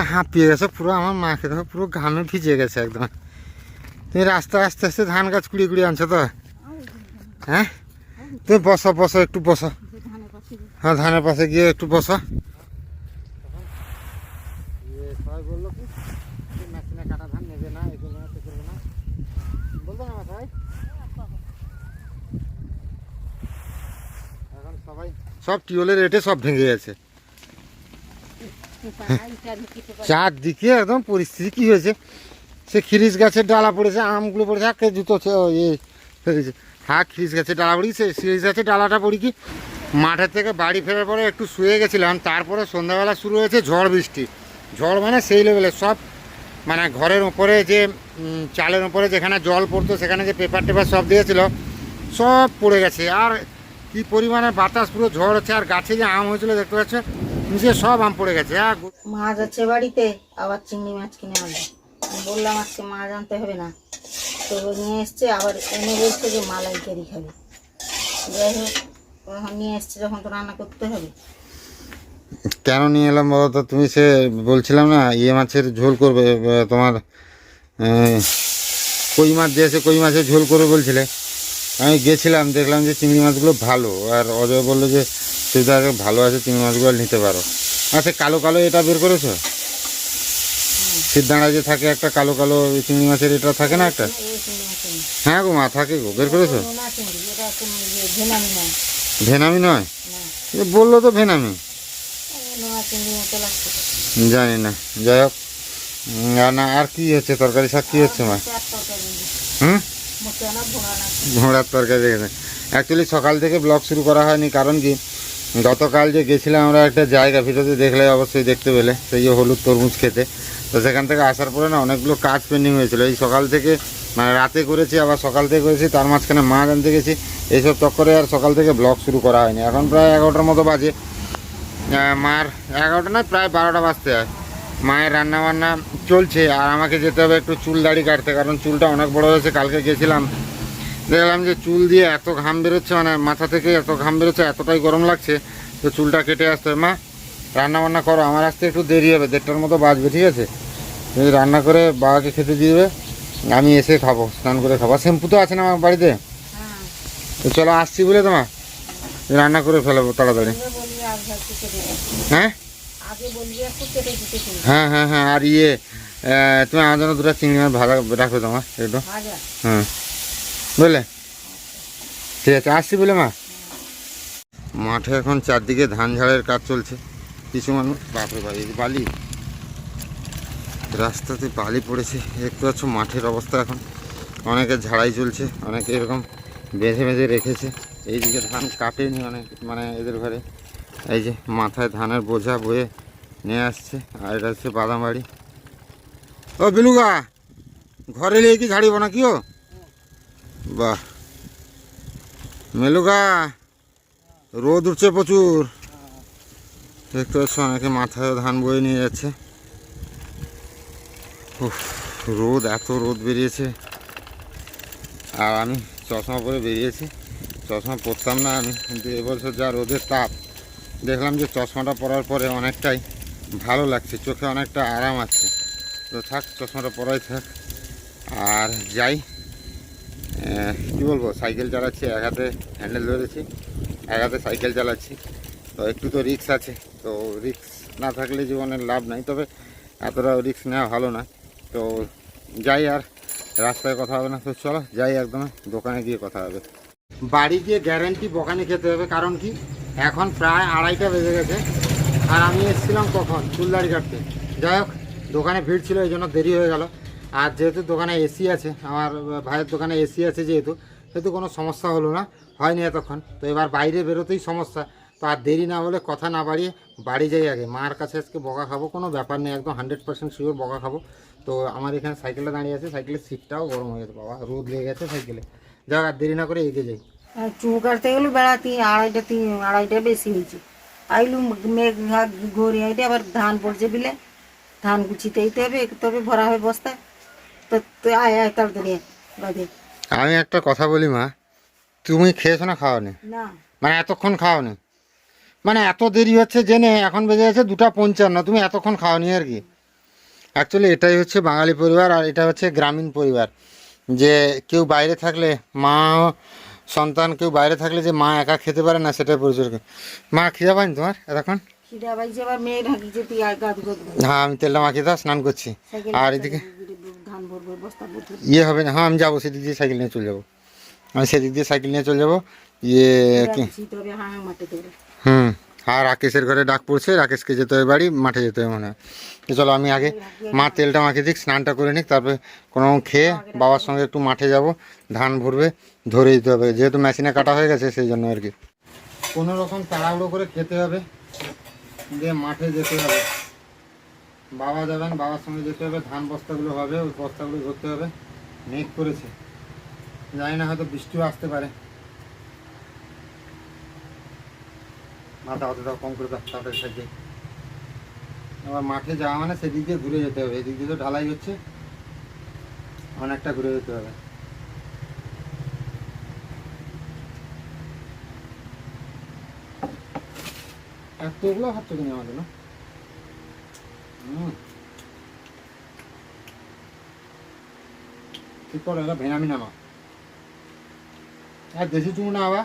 না হাঁপিয়ে গেছে পুরো আমার মাকে দেখো পুরো ঘামে ভিজে গেছে একদম। তুমি রাস্তায় আস্তে আস্তে ধান গাছ কুড়িয়ে কুড়িয়ে আনছো তো? হ্যাঁ? তুমি বসো বসো একটু বসো। হ্যাঁ ধানের পাশে গিয়ে একটু বসো। সব টিউলের রেটে সব ভেঙে গেছে। চারদিকে একদম পরিস্থিতি কি হয়েছে? সে খিরিস গাছের ডালা পড়েছে, আমগুলো পড়েছে হাকে জুতো হয়েছে হ্যাঁ খিরিস গাছের ডালা পড়ি সে খিরিস গাছের ডালাটা পড়ি কি? মাঠের থেকে বাড়ি ফেরার পরে একটু শুয়ে গেছিলাম, তারপরে সন্ধ্যাবেলা শুরু হয়েছে ঝড় বৃষ্টি। ঝড় মানে সেই লেভেলে সব মানে ঘরের ওপরে যে চালের ওপরে যেখানে জল পড়তো, সেখানে যে পেপার টেপার সব দিয়েছিল, সব পড়ে গেছে। আর কি পরিমাণে বাতাস, পুরো ঝড় হচ্ছে, আর গাছে যে আম হয়েছিল, দেখতে পাচ্ছ? নিচে সব আম পড়ে গেছে মাছ আছে বাড়িতে আবার চিংড়ি মাছ কিনে আনবে। বললাম আজকে মাছ আনতে হবে না। তো নিয়ে এসছে আবার এনে বলছে যে মালাই মালাইকারি খাবে। যাই হোক এখন নিয়ে এসছে যখন তো রান্না করতে হবে। কেন নিয়ে এলাম বলো তো? তুমি সে বলছিলাম না ইয়ে মাছের ঝোল করবে তোমার কই মাছ দিয়েছে কই মাছের ঝোল করবে বলছিলে। আমি গেছিলাম দেখলাম যে চিংড়ি মাছগুলো ভালো আর অজয় বলল যে সুবিধা ভালো আছে চিংড়ি মাছগুলো নিতে পারো। আচ্ছা কালো কালো এটা বের করেছ? সিদ্ধাঁড়া যে থাকে একটা কালো কালো চিংড়ি মাছের এটা থাকে না একটা? হ্যাঁ গো মা থাকে গো বের করেছ? ভেনামি নয়? বলল তো ভেনামি। জানি না যাই হোক। আর না আর কি হচ্ছে? তরকারি শাক কি হচ্ছে মা? হুম? ঘোড়ার তরকারি দেখেছে। অ্যাকচুয়ালি সকাল থেকে ব্লগ শুরু করা হয়নি কারণ কি? গতকাল যে গেছিলাম আমরা একটা জায়গা ভিডিওতে দেখলে অবশ্যই দেখতে পেলে, সেই যে হলুদ তরমুজ খেতে। তো সেখান থেকে আসার পরে না অনেকগুলো কাজ পেন্ডিং হয়েছিল। এই সকাল থেকে মানে রাতে করেছি, আবার সকাল থেকে করেছি, তার মাঝখানে মাছ আনতে গেছি। এইসব চক্করে আর সকাল থেকে ব্লগ শুরু করা হয়নি। এখন প্রায় এগারোটার মতো বাজে। মার এগারোটা না, প্রায় বারোটা বাজতে হয়। মায়ের রান্না বান্না চলছে, আর আমাকে যেতে হবে একটু চুল দাড়ি কাটতে, কারণ চুলটা অনেক বড় হয়েছে, কালকে গেছিলাম। দেখলাম যে চুল দিয়ে এত ঘাম বেরোচ্ছে মানে মাথা থেকে এত ঘাম বেরোচ্ছে এতটাই গরম লাগছে তো চুলটা কেটে আসতে হবে। মা রান্না বান্না করো আমার আসতে একটু দেরি হবে দেড়টার মতো বাজবে ঠিক আছে? তুমি রান্না করে বাবাকে খেতে দিয়ে দেবে আমি এসে খাব স্নান করে খাব। শ্যাম্পু তো আছে না আমার বাড়িতে? হ্যাঁ তো চলো আসছি বলে তোমার রান্না করে ফেলাবো তাড়াতাড়ি। হ্যাঁ? তুমি হ্যাঁ হ্যাঁ হ্যাঁ আর ইয়ে তুমি আমার জন্য দুটো চিংড়ি মাছ ভাজা রাখবে তোমার একটু। হুম। বুঝলে? ঠিক আছে, আসছি বলে মা। মাঠে এখন চারদিকে ধান ঝাড়ের কাজ চলছে। কিছু মানুষ, বাপরে বাড়ি বালি। রাস্তাতে বালি পড়েছে, দেখতে পাচ্ছ মাঠের অবস্থা এখন। অনেকে ঝাড়াই চলছে, অনেকে এরকম বেঁধে বেঁধে রেখেছে। এইদিকে ধান কাটেনি অনেক মানে এদের ঘরে। এই যে মাথায় ধানের বোঝা বয়ে নিয়ে আসছে, আর এটা হচ্ছে বাদাম বাড়ি ও বিলুগা, ঘরে নিয়ে কি ঝাড়িব না কিও বাহ। মেলুগা রোদ উঠছে প্রচুর। দেখতে পাচ্ছ অনেকে মাথায় ধান বয়ে নিয়ে যাচ্ছে। রোদ, এত রোদ বেরিয়েছে। আর আমি চশমা পরে বেরিয়েছি। চশমা পরতাম না আমি, কিন্তু এবছর যা রোদের তাপ, দেখলাম যে চশমাটা পরার পরে অনেকটাই ভালো লাগছে, চোখে অনেকটা আরাম আছে। তো থাক, চশমাটা পরাই থাক। আর যাই কি বলব, সাইকেল চালাচ্ছি, এক হাতে হ্যান্ডেল ধরেছি, এক হাতে সাইকেল চালাচ্ছি। তো একটু তো রিক্স আছে, তো রিক্স না থাকলে জীবনের লাভ নাই, তবে এতটা রিক্স নেওয়া ভালো না। তো যাই আর রাস্তায় কথা হবে না, তো চলো যাই একদম, দোকানে গিয়ে কথা হবে। বাড়ি গিয়ে গ্যারেন্টি বকানি খেতে হবে, কারণ কি? এখন প্রায় আড়াইটা বেজে গেছে, আর আমি এসেছিলাম কখন? চুলদাড়ি কাটতে। যাই হোক, দোকানে ভিড় ছিল, এই জন্য দেরি হয়ে গেল। আর যেহেতু দোকানে এসি আছে, আমার ভাইয়ের দোকানে এসি আছে যেহেতু, সেহেতু কোনো সমস্যা হলো না, হয়নি এতক্ষণ। তো এবার বাইরে বেরোতেই সমস্যা। তো আর দেরি না হলে কথা না বাড়িয়ে বাড়ি যাই আগে। মার কাছে আজকে বকা খাব, কোনো ব্যাপার নেই, একদম হান্ড্রেড পার্সেন্ট শিওর বকা খাব। তো আমার এখানে সাইকেলটা দাঁড়িয়ে আছে, সাইকেলের সিটটাও গরম হয়ে গেছে, বাবা, রোদ লেগে গেছে সাইকেলে। যাক, আর দেরি না করে এগিয়ে যাই। চুল কাটতে গেলে বেড়া তিন আড়াইটা তিন, আড়াইটা বেশি হয়েছে। আইলু মেঘ ঘুরে আইটে আবার ধান পড়ছে বিলে, ধান গুছিতে হবে, তবে ভরা হবে বস্তায়। তো তুই আয় আয় তাড়াতাড়ি বাদে আমি একটা কথা বলি মা। তুমি খেয়েছো না খাওয়ানি না। মানে এতক্ষণ খাওয়ানি মানে এত দেরি হচ্ছে জেনে এখন বেজে গেছে দুটা পঞ্চান্ন তুমি এতক্ষণ খাওয়ানি আর কি? অ্যাকচুয়ালি এটাই হচ্ছে বাঙালি পরিবার আর এটা হচ্ছে গ্রামীণ পরিবার। যে কেউ বাইরে থাকলে মা সন্তান কেউ বাইরে থাকলে যে মা একা খেতে পারে না সেটাই পরিচয়। করে। মা খিদা পাইনি তোমার এতক্ষণ? হ্যাঁ আমি তেলটা মাখিয়ে দাও স্নান করছি। আর এদিকে ইয়ে হবে না হ্যাঁ আমি যাব সেদিক দিয়ে সাইকেল নিয়ে চলে যাব। আমি সেদিক দিয়ে সাইকেল নিয়ে চলে যাব ইয়ে হুম আর রাকেশের ঘরে ডাক পড়ছে রাকেশকে যেতে হবে বাড়ি মাঠে যেতে হবে মনে হয়। তো চলো আমি আগে মা তেলটা মাখিয়ে দিক স্নানটা করে নিক তারপরে কোনো খেয়ে বাবার সঙ্গে একটু মাঠে যাব ধান ভরবে ধরে দিতে হবে। যেহেতু মেশিনে কাটা হয়ে গেছে সেই জন্য আর কি। কোনো রকম তাড়াহুড়ো করে খেতে হবে দিয়ে মাঠে যেতে হবে। বাবা যাবেন, বাবার সঙ্গে যেতে হবে, ধান বস্তাগুলো হবে, ওই বস্তাগুলো ধরতে হবে মেঘ করেছে জানি না, হয়তো বৃষ্টিও আসতে পারে। মাথা দাও কম করে তাড়াতাড়ি সাইডে। আবার মাঠে যাওয়া মানে সেদিক দিয়ে ঘুরে যেতে হবে, এদিক দিয়ে তো ঢালাই হচ্ছে। অনেকটা ঘুরে যেতে হবে। এতগুলো হচ্ছে কিনা আমাদের, না? হুম। না আবার?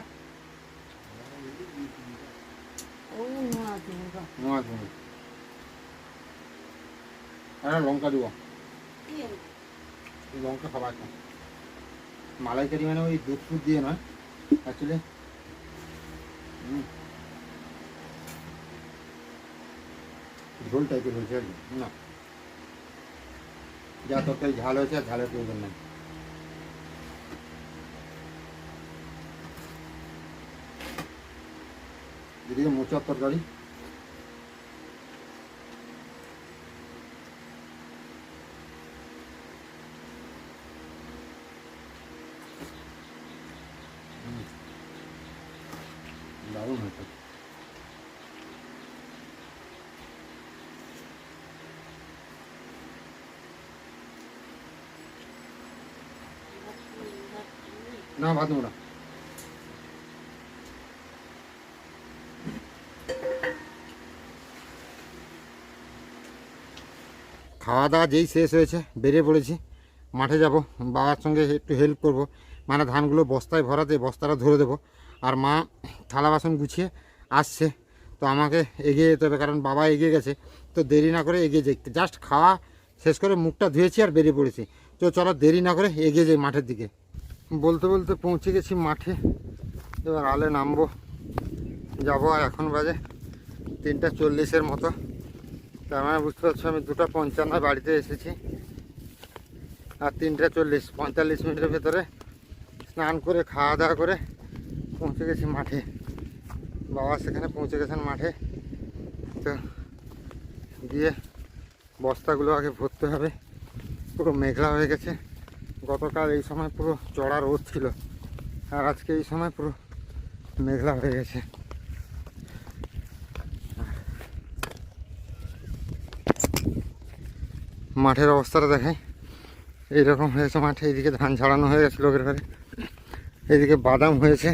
নোয়া দিবে বা। নোয়া চুমু। আর লঙ্কা দিব। লঙ্কা খাবার মালাইকারি মানে ওই দুধ ফুট দিয়ে নয় অ্যাকচুয়ালি ঝোল টাইপের হয়েছে না। যা তরকারি ঝাল হয়েছে ঝালের প্রয়োজন নেই। এদিকে মোচার তরকারি দারুণ হয়েছে না খাওয়া দাওয়া যেই শেষ হয়েছে, বেরিয়ে পড়েছি। মাঠে যাব, বাবার সঙ্গে একটু হেল্প করব। মানে ধানগুলো বস্তায় ভরাতে, বস্তাটা ধরে দেবো। আর মা থালা বাসন গুছিয়ে আসছে। তো আমাকে এগিয়ে যেতে হবে, কারণ বাবা এগিয়ে গেছে। তো দেরি না করে এগিয়ে যাই। জাস্ট খাওয়া শেষ করে মুখটা ধুয়েছি আর বেরিয়ে পড়েছি। তো চলো দেরি না করে এগিয়ে যাই মাঠের দিকে। বলতে বলতে পৌঁছে গেছি মাঠে। এবার আলে নামবো। যাব আর এখন বাজে তিনটা চল্লিশের মতো। তার মানে বুঝতে পারছ আমি দুটো পঞ্চান্ন বাড়িতে এসেছি। আর তিনটা চল্লিশ, পঁয়তাল্লিশ মিনিটের ভেতরে স্নান করে, খাওয়া দাওয়া করে পৌঁছে গেছি মাঠে। বাবা সেখানে পৌঁছে গেছেন মাঠে। তো গিয়ে বস্তাগুলো আগে ভরতে হবে। পুরো মেঘলা হয়ে গেছে। গতকাল এই সময় পুরো চড়া রোদ ছিল, আর আজকে এই সময় পুরো মেঘলা হয়ে গেছে। মাঠের অবস্থাটা দেখাই। এইরকম হয়েছে মাঠে, এইদিকে ধান ঝাড়ানো হয়ে গেছে লোকের ঘরে। এইদিকে বাদাম হয়েছে,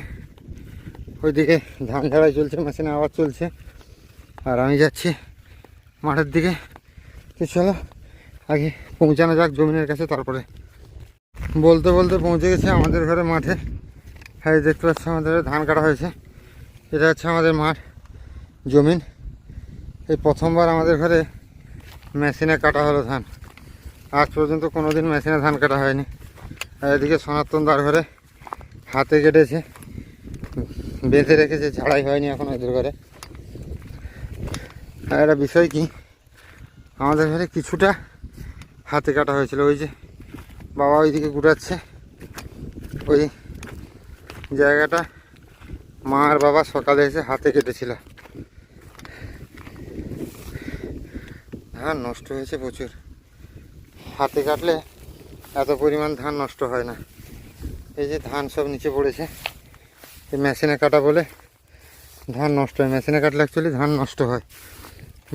ওইদিকে ধান ঝাড়াই চলছে, মেশিনে আওয়াজ চলছে। আর আমি যাচ্ছি মাঠের দিকে। তো চলো, আগে পৌঁছানো যাক জমিনের কাছে, তারপরে বলতে বলতে পৌঁছে গেছে আমাদের ঘরে মাঠে। হ্যাঁ দেখতে পাচ্ছি আমাদের ধান কাটা হয়েছে। এটা হচ্ছে আমাদের মাঠ, জমিন। এই প্রথমবার আমাদের ঘরে মেশিনে কাটা হলো ধান। আজ পর্যন্ত কোনো দিন মেশিনে ধান কাটা হয়নি। আর এদিকে সনাতন দার ঘরে হাতে কেটেছে। বেঁধে রেখেছে, ঝাড়াই হয়নি এখন এদের ঘরে। আর একটা বিষয় কি? আমাদের ঘরে কিছুটা হাতে কাটা হয়েছিল, ওই যে বাবা ওইদিকে গুটাচ্ছে ওই জায়গাটা মা আর বাবা সকালে এসে হাতে কেটেছিল। ধান নষ্ট হয়েছে প্রচুর। হাতে কাটলে এত পরিমাণ ধান নষ্ট হয় না। এই যে ধান সব নিচে পড়েছে। এই মেশিনে কাটা বলে ধান নষ্ট হয়। মেশিনে কাটলে অ্যাকচুয়ালি ধান নষ্ট হয়।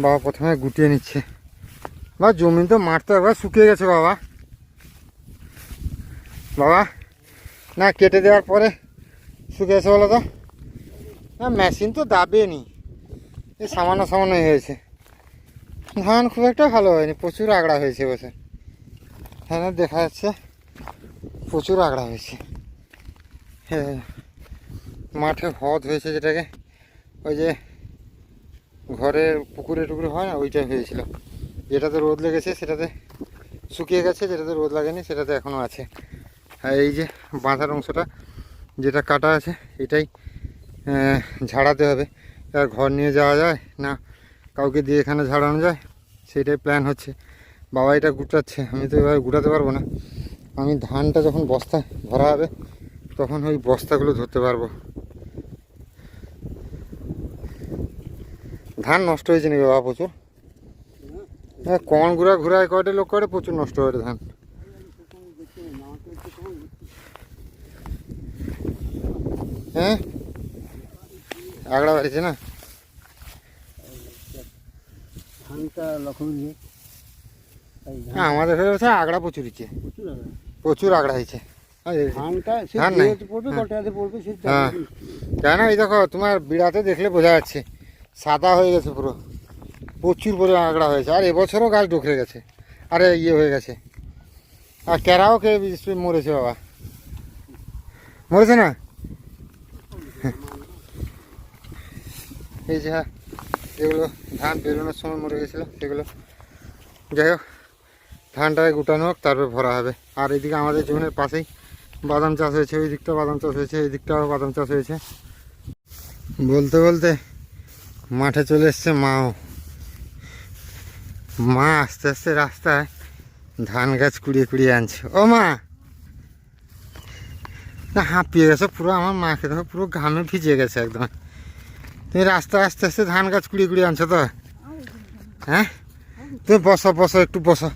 বাবা প্রথমে গুটিয়ে নিচ্ছে। বা জমি তো মাঠ তো একবার শুকিয়ে গেছে বাবা। বাবা না, কেটে দেওয়ার পরে শুকিয়ে গেছে বলো তো? না মেশিন তো দাবে নি। এই সামান্য সামান্য হয়েছে। ধান খুব একটা ভালো হয়নি, প্রচুর আগড়া হয়েছে বসে। হ্যাঁ দেখা যাচ্ছে প্রচুর আগড়া হয়েছে। হ্যাঁ মাঠে হদ হয়েছে যেটাকে, ওই যে ঘরে পুকুরে টুকুরে হয় না, ওইটা হয়েছিল। যেটাতে রোদ লেগেছে সেটাতে শুকিয়ে গেছে, যেটাতে রোদ লাগেনি সেটাতে এখনও আছে। এই যে বাঁধার অংশটা যেটা কাটা আছে এটাই ঝাড়াতে হবে। আর ঘর নিয়ে যাওয়া যায় না কাউকে দিয়ে এখানে ঝাড়ানো যায় সেটাই প্ল্যান হচ্ছে। বাবা এটা গুটাচ্ছে আমি তো এবার গুটাতে পারব না। আমি ধানটা যখন বস্তায় ভরা হবে তখন ওই বস্তাগুলো ধরতে পারব। ধান নষ্ট হয়েছে নাকি বাবা প্রচুর? হ্যাঁ। কণ ঘুরা ঘুরায় কয়টা লোক করে? প্রচুর নষ্ট হয়ে ধান। হ্যাঁ? আগড়া বাড়িছে না? ধানটা তাই হ্যাঁ আমাদের হয়ে গেছে আগড়া প্রচুর হচ্ছে। প্রচুর। আগড়া। হয়েছে। পড়বে হ্যাঁ। সে হ্যাঁ। এই দেখো তোমার বিড়াতে দেখলে বোঝা যাচ্ছে সাদা হয়ে গেছে পুরো। প্রচুর পরিমাণ আগড়া হয়েছে। আর এবছরও গাছ ঢুকে গেছে। আরে ইয়ে হয়ে গেছে। আর ক্যারাও কে মরেছে বাবা। মরেছে না? এই যে যেগুলো ধান বেরোনোর সময় মরে গেছিল সেগুলো যাই হোক, ধানটাকে গোটানো হোক, তারপর ভরা হবে। আর এদিকে আমাদের জমির পাশেই বাদাম চাষ হয়েছে, ওই দিকটা বাদাম চাষ হয়েছে, এই দিকটাও বাদাম চাষ হয়েছে। বলতে বলতে মাঠে চলে এসছে মাও। মা আস্তে আস্তে রাস্তায় ধান গাছ কুড়িয়ে কুড়িয়ে আনছে। ও মা! না, হাঁপিয়ে গেছে, পুরো আমার মাকে দেখো, পুরো ঘামে ভিজে গেছে একদম। তুমি রাস্তায় আস্তে আস্তে ধান গাছ কুড়িয়ে কুড়িয়ে আনছো তো? হ্যাঁ? তুমি বসো বসো, একটু বসো।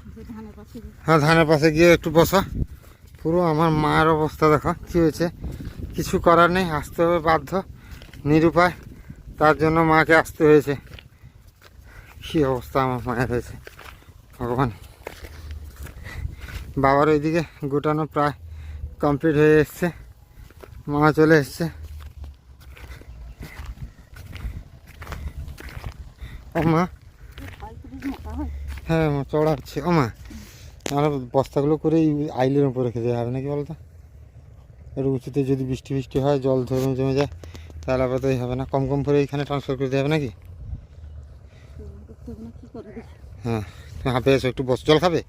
হ্যাঁ ধানের পাশে গিয়ে একটু বসো। পুরো আমার মায়ের অবস্থা দেখো, কী হয়েছে? কিছু করার নেই, আসতে হবে বাধ্য, নিরুপায়। তার জন্য মাকে আসতে হয়েছে। কী অবস্থা আমার মায়ের হয়েছে, ভগবান। বাবার ওইদিকে গোটানো প্রায় কমপ্লিট হয়ে এসছে। মা চলে এসছে। ও মা হ্যাঁ চড়া হচ্ছে। ও মা আমরা বস্তাগুলো করে আইলের উপর রেখে দেওয়া হবে নাকি বলতো? একটু উঁচুতে যদি বৃষ্টি বৃষ্টি হয়, জল ধরে জমে যায়, তাহলে আবার তো হবে না। কম কম করে এইখানে ট্রান্সফার করে দেওয়া হবে নাকি? হ্যাঁ তুমি হাঁপিয়ে গেছো, একটু বস, জল খাবে?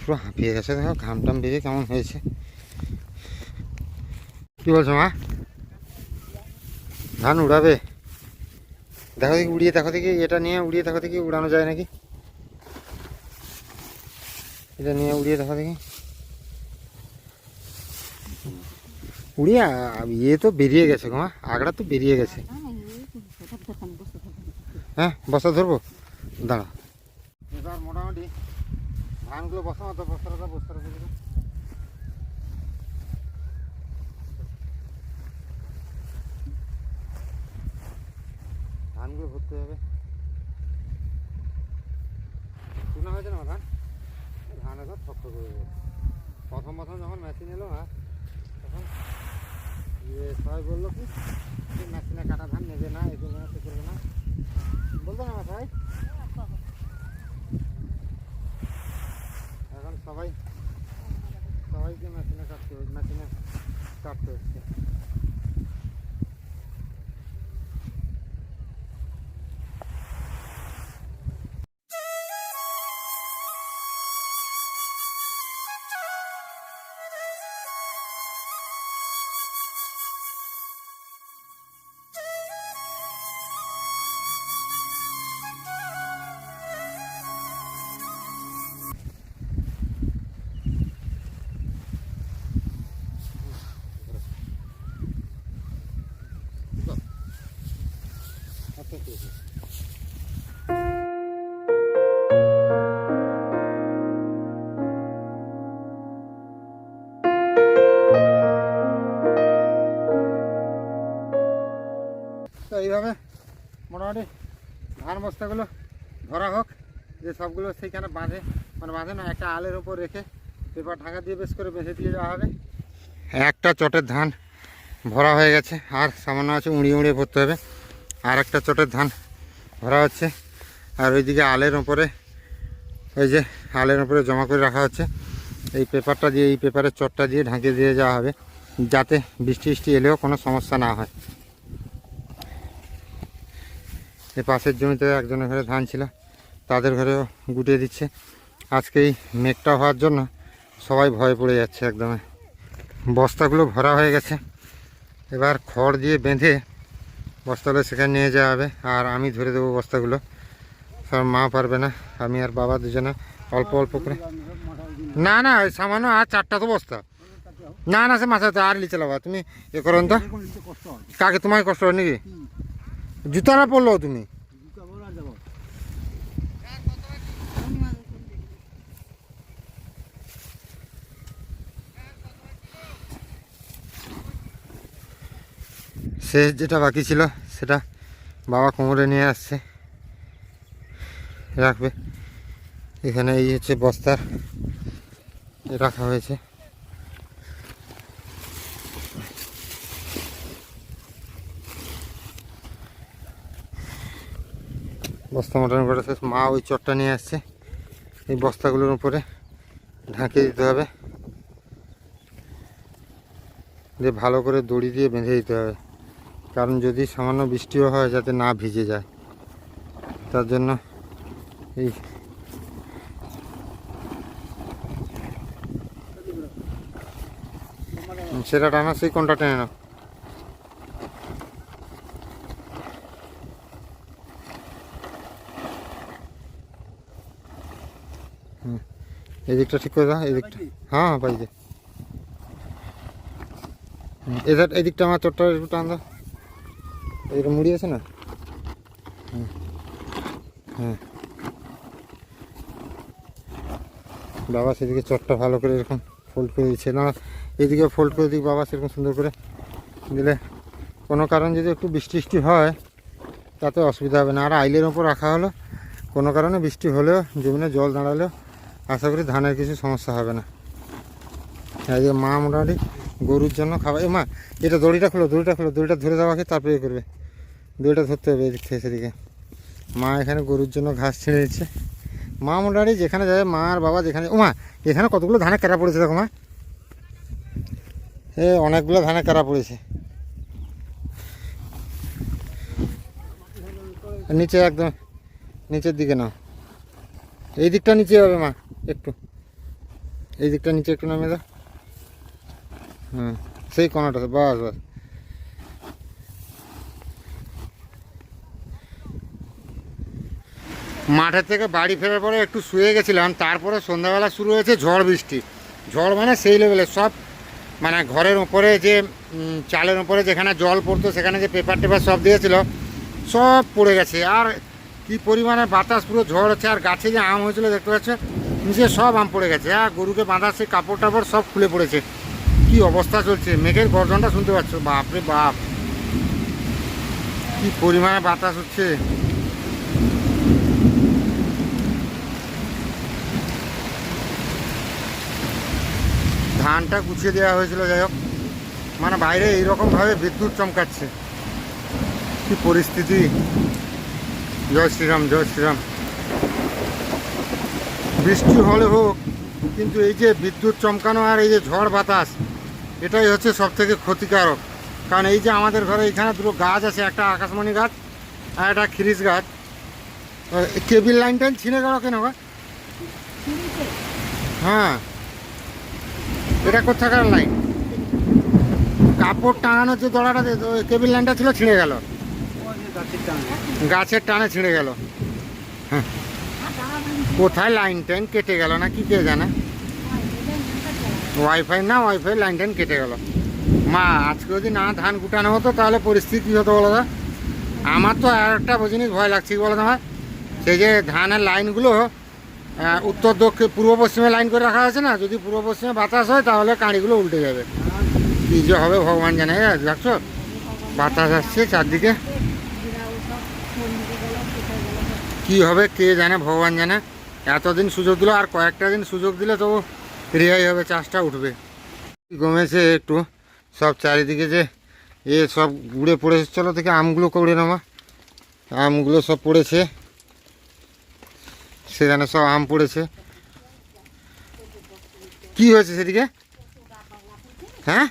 পুরো হাঁপিয়ে গেছে, দেখো, ঘাম টাম বেরিয়ে কেমন হয়েছে। কি বলছো মা? ধান উড়াবে? দেখো দেখি উড়িয়ে দেখো দেখি এটা নিয়ে উড়িয়ে দেখো দেখি উড়ানো যায় নাকি? এটা নিয়ে উড়িয়ে দেখো দেখি। উড়িয়ে ইয়ে তো বেরিয়ে গেছে গো মা আগড়া তো বেরিয়ে গেছে। হ্যাঁ বস্তা ধরবো? দাঁড়া। এবার মোটামুটি ধানগুলো বসানো তো বস্তাটা বস্তাটা ধানগুলো ভরতে হবে। শোনা হয়েছে না ধান? ধান এখন থক্ক করে দেবে প্রথম প্রথম যখন মেশিন এলো না তখন ইয়ে সবাই বলল কি মেশিনে কাটা ধান নেবে না এ করবে না সে করবে না। বলতো না সবাই এখন সবাই, সবাইকে মেশিনে কাটতে মেশিনে কাটতে হচ্ছে। বস্তাগুলো ধরা হোক, যে সবগুলো সেইখানে বাঁধে। মানে বাঁধে না, একটা আলের ওপর রেখে পেপার ঢাকা দিয়ে বেশ করে বেঁধে দিয়ে যাওয়া হবে। একটা চটের ধান ভরা হয়ে গেছে, আর সামান্য আছে উড়িয়ে উড়িয়ে ভরতে হবে। আর একটা চটের ধান ভরা হচ্ছে, আর ওইদিকে আলের ওপরে ওই যে আলের ওপরে জমা করে রাখা হচ্ছে। এই পেপারটা দিয়ে, এই পেপারের চটটা দিয়ে ঢাকিয়ে দিয়ে যাওয়া হবে, যাতে বৃষ্টি বৃষ্টি এলেও কোনো সমস্যা না হয়। এই পাশের জমিতে একজনের ঘরে ধান ছিল, তাদের ঘরেও গুটিয়ে দিচ্ছে। আজকে এই মেঘটা হওয়ার জন্য সবাই ভয় পড়ে যাচ্ছে একদমে। বস্তাগুলো ভরা হয়ে গেছে। এবার খড় দিয়ে বেঁধে বস্তাগুলো সেখানে নিয়ে যাওয়া হবে। আর আমি ধরে দেবো বস্তাগুলো। সব মা পারবে না, আমি আর বাবা দুজনে অল্প অল্প করে। না না সামান্য আর চারটা তো বস্তা। না না, সে মাথাতে আর লি চালাবা তুমি এ করুন তো। কাকে তোমার কষ্ট হয় নাকি? জুতারা পড়ল তুমি? শেষ যেটা বাকি ছিল, সেটা বাবা কোমরে নিয়ে আসছে। রাখবে। এখানে এই হচ্ছে বস্তার রাখা হয়েছে। বস্তা মোটানো করে শেষ। মা ওই চটটা নিয়ে আসছে। এই বস্তাগুলোর উপরে ঢাকিয়ে দিতে হবে। দিয়ে ভালো করে দড়ি দিয়ে বেঁধে দিতে হবে। কারণ যদি সামান্য বৃষ্টিও হয় যাতে না ভিজে যায়। তার জন্য এই সেটা টানা সেই কোনটা টেনে নাও। এদিকটা ঠিক করে দাও, এদিকটা। হ্যাঁ হ্যাঁ পাইছে এদের এদিকটা আমার চোটটা একটু টান দাও। এদিকে মুড়ি আছে না? হুম। হ্যাঁ। বাবা সেদিকে চটটা ভালো করে এরকম ফোল্ড করে দিচ্ছে। না, এদিকে ফোল্ড করে দিক বাবা সেরকম সুন্দর করে। দিলে কোনো কারণ যদি একটু বৃষ্টি বৃষ্টি হয়, তাতে অসুবিধা হবে না। আর আইলের ওপর রাখা হলো, কোনো কারণে বৃষ্টি হলেও জমিনে জল দাঁড়ালেও আশা করি ধানের কিছু সমস্যা হবে না। এই মা মোটামুটি গরুর জন্য খাবার এ মা, এটা দড়িটা খুলো দড়িটা খুলো, দড়িটা ধরে দেওয়া দেওয়াকে তারপরে এ করবে। দড়িটা ধরতে হবে এদিক থেকে সেদিকে মা এখানে গরুর জন্য ঘাস ছেড়ে দিচ্ছে। মা মোটামুটি যেখানে যাবে মা আর বাবা যেখানে ও মা, এখানে কতগুলো ধানের কাটা পড়েছে দেখো মা। এ অনেকগুলো ধানের কাটা পড়েছে। নিচে একদম নিচের দিকে নাও। এই দিকটা নিচে হবে মা। একটু। এই দিকটা নিচে একটু নামিয়ে দাও। হুম, সেই কোনাটাতে বাস বাস। মাঠের থেকে বাড়ি ফেরার পরে একটু শুয়ে গেছিলাম, তারপরে সন্ধ্যাবেলা শুরু হয়েছে ঝড় বৃষ্টি। ঝড় মানে সেই লেভেলে সব মানে ঘরের ওপরে যে চালের ওপরে যেখানে জল পড়তো, সেখানে যে পেপার টেপার সব দিয়েছিল, সব পড়ে গেছে। আর কি পরিমাণে বাতাস, পুরো ঝড় হচ্ছে, আর গাছে যে আম হয়েছিল, দেখতে পাচ্ছ? নিচে সব আম পড়ে গেছে, আর গরুকে বাঁধা সেই কাপড় টাপড় সব খুলে পড়েছে। কি অবস্থা চলছে? মেঘের গর্জনটা শুনতে পাচ্ছ? বাপরে বাপ! কি পরিমাণে বাতাস হচ্ছে। ধানটা গুছিয়ে দেওয়া হয়েছিল, যাই হোক। মানে বাইরে এইরকমভাবে বিদ্যুৎ চমকাচ্ছে। কি পরিস্থিতি! জয় শ্রীরাম জয় শ্রীরাম। বৃষ্টি হলে হোক কিন্তু এই যে বিদ্যুৎ চমকানো আর এই যে ঝড় বাতাস এটাই হচ্ছে সব থেকে ক্ষতিকারক। কারণ এই যে আমাদের ঘরে এখানে দুটো গাছ আছে একটা আকাশমণি গাছ আর একটা খিরিস গাছ। কেবিল লাইন টাইন ছিঁড়ে গেল কেন গো? হ্যাঁ। এটা কোথাকার লাইন? কাপড় টাঙানোর যে দড়াটা কেবিল লাইনটা ছিল ছিঁড়ে গেল। গাছের টানে ছিঁড়ে গেল। হ্যাঁ। কোথায় লাইন টাইন কেটে গেল না কি কে জানে? ওয়াইফাই না ওয়াইফাই লাইন টাইন কেটে গেল। মা, আজকে যদি না ধান কুটানো হতো, তাহলে পরিস্থিতি কী হতো বলো আমার তো আর একটা জিনিস ভয় লাগছে, কি বলো তোমার সেই যে ধানের লাইনগুলো উত্তর দক্ষিণ, পূর্ব পশ্চিমে লাইন করে রাখা আছে না? যদি পূর্ব পশ্চিমে বাতাস হয়, তাহলে কাঁড়িগুলো উল্টে যাবে। কী যে হবে ভগবান জানে দেখছ? বাতাস আসছে চারদিকে। কি হবে, কে জানে, ভগবান জানে। এতদিন সুযোগ দিল, আর কয়েকটা দিন সুযোগ দিলে তবু রেহাই হবে, চাষটা উঠবে। কমেছে একটু, সব চারিদিকে যে এ সব গুড়ে পড়েছে, চলো থেকে আমগুলো করে নেওয়া আমগুলো সব পড়েছে সেখানে সব আম পড়েছে। কি হয়েছে সেদিকে? হ্যাঁ?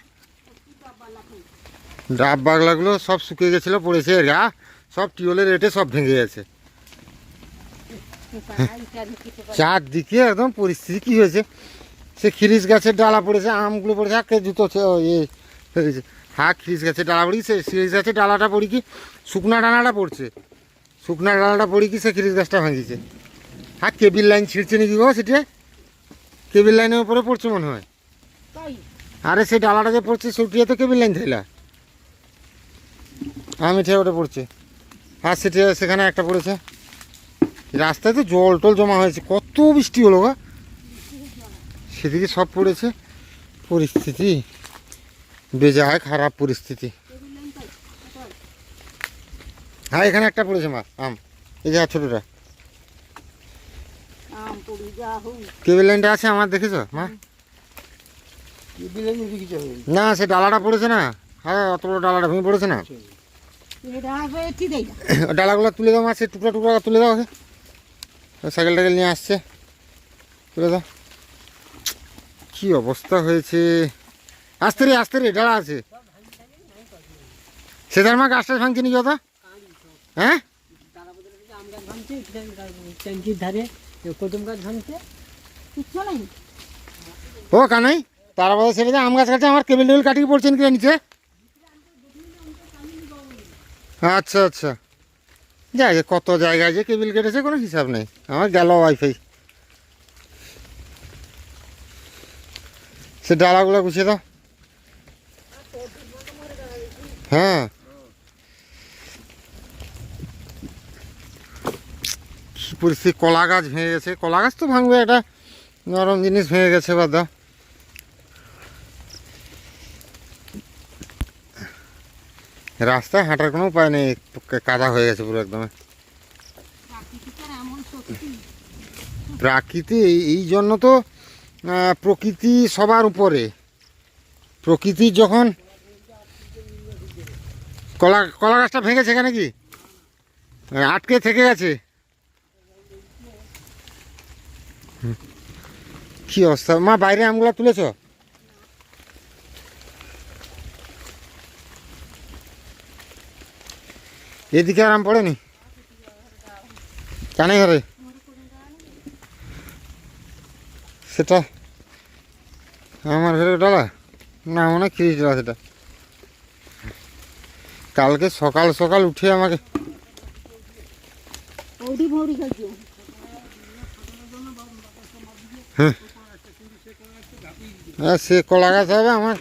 ডাব বাগলাগুলো সব শুকিয়ে গেছিল, পড়েছে গা সব টিউলের রেটে সব ভেঙে গেছে। চারদিকে একদম পরিস্থিতি কি হয়েছে? সে খিরিস গাছের ডালা পড়েছে, আমগুলো পড়েছে, হাকে জুতো ইয়ে হয়েছে হ্যাঁ খিরিস গাছের ডালা পড়ি সে খিরিস গাছের ডালাটা পড়ি কি শুকনা ডানাটা পড়ছে? শুকনা ডালাটা পড়ি কি সে খিরিস গাছটা ভাঙিছে হ্যাঁ কেবিল লাইন ছিঁড়ছে নাকি গো সেটা? কেবিল লাইনের উপরে পড়ছে মনে হয়। আরে সেই ডালাটা যে পড়ছে সেটিয়ে তো কেবিল লাইন থাইলা আমি ঠিক ওটা পড়ছে। আর সেটা সেখানে একটা পড়েছে। রাস্তায় তো জল টল জমা হয়েছে। কত বৃষ্টি হলো গো। সেদিকে সব পড়েছে। পরিস্থিতি বেজায় খারাপ পরিস্থিতি। হ্যাঁ এখানে একটা পড়েছে মা আম। এই যে ছোটোটা কেবিল লাইনটা আছে আমার দেখেছ মা? না সে ডালাটা পড়েছে না। হ্যাঁ অত বড় ডালাটা ভেঙে পড়েছে না। ডালাগুলো তুলে দাও মা সে টুকরা টুকরা তুলে দাও সাইকেল টাইকেল নিয়ে আসছে। তুলে দাও। কি অবস্থা হয়েছে? আসতে রে আসতে রে ডালা আছে। সেদার মা গাছটা ভাঙছে নাকি অত হ্যাঁ? ও কানাই তার বাদে সেটা আম গাছ কাছে আমার কেবিল টেবিল কাটিয়ে পড়ছেন কি নিচে? আচ্ছা আচ্ছা। যাই কত জায়গায় যে কেবিল কেটেছে কোনো হিসাব নেই। আমার গেল ওয়াইফাই সে ডালাগুলো গুছিয়ে দাও। হ্যাঁ। পরিস্থিতি কলা গাছ ভেঙে গেছে। কলা গাছ তো ভাঙবে, এটা নরম জিনিস ভেঙে গেছে, বাদ দাও। রাস্তায় হাঁটার কোনো উপায় নেই কাদা হয়ে গেছে পুরো একদম। প্রাকৃতি এই- জন্য তো প্রকৃতি সবার উপরে। প্রকৃতি যখন কলা কলা গাছটা ভেঙেছে এখানে কি? আটকে থেকে গেছে। কি অবস্থা? মা বাইরে আমগুলো তুলেছ? এদিকে আরাম পড়েনি? কানে ঘরে? সেটা আমার ঘরে ডালা না? মনে হয় ডালা সেটা। কালকে সকাল সকাল উঠে আমাকে হ্যাঁ, সে কলা গাছ হবে আমার।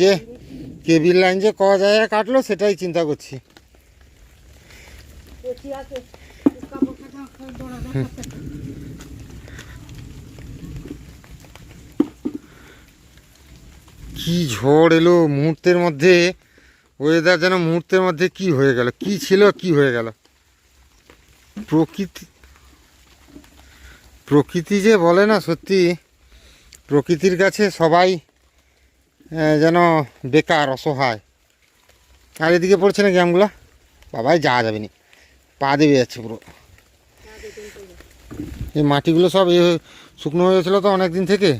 যে কেবিল লাইন যে ক জায়গায় কাটলো সেটাই চিন্তা করছি। কি ঝড় এলো মুহূর্তের মধ্যে ওয়েদার যেন মুহূর্তের মধ্যে কি হয়ে গেল, কি ছিল, কি হয়ে গেল? প্রকৃতি প্রকৃতি যে বলে না সত্যি, প্রকৃতির কাছে সবাই যেন বেকার, অসহায়। আর এদিকে পড়ছে না গ্যামগুলো বাবাই, যাওয়া যাবে না। পা দেবে যাচ্ছে পুরো। এই মাটিগুলো সব এ শুকনো হয়ে গেছিল তো অনেক দিন থেকে।